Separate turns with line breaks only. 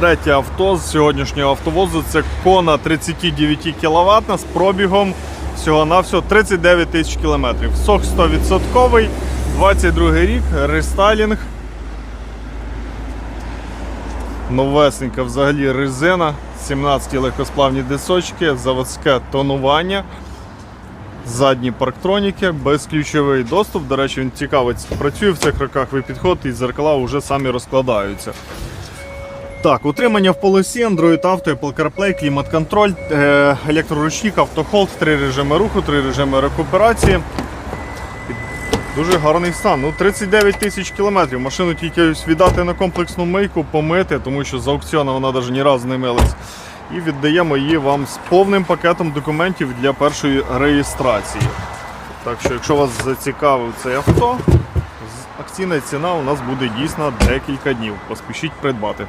третє авто з сьогоднішнього автовозу. Це Кона 39 кВт з пробігом всього-навсього 39 тисяч кілометрів. Сок 100%, 22 рік, рестайлінг. Новесенька взагалі резина, 17 легкосплавні дисочки, заводське тонування. Задні парктроніки, безключовий доступ. До речі, він цікавить, працює в цих роках, ви підходите і зеркала вже самі розкладаються. Так, утримання в полосі, Android Auto, Apple CarPlay, клімат-контроль, е, електроручник, автохолд, три режими руху, три режими рекуперації. Дуже гарний стан. Ну, 39 тисяч кілометрів. Машину тільки віддати на комплексну мийку, помити, тому що з аукціону вона навіть ні разу не милась. І віддаємо її вам з повним пакетом документів для першої реєстрації. Так що, якщо вас зацікавив цей авто, акційна ціна у нас буде дійсно декілька днів. Поспішіть придбати.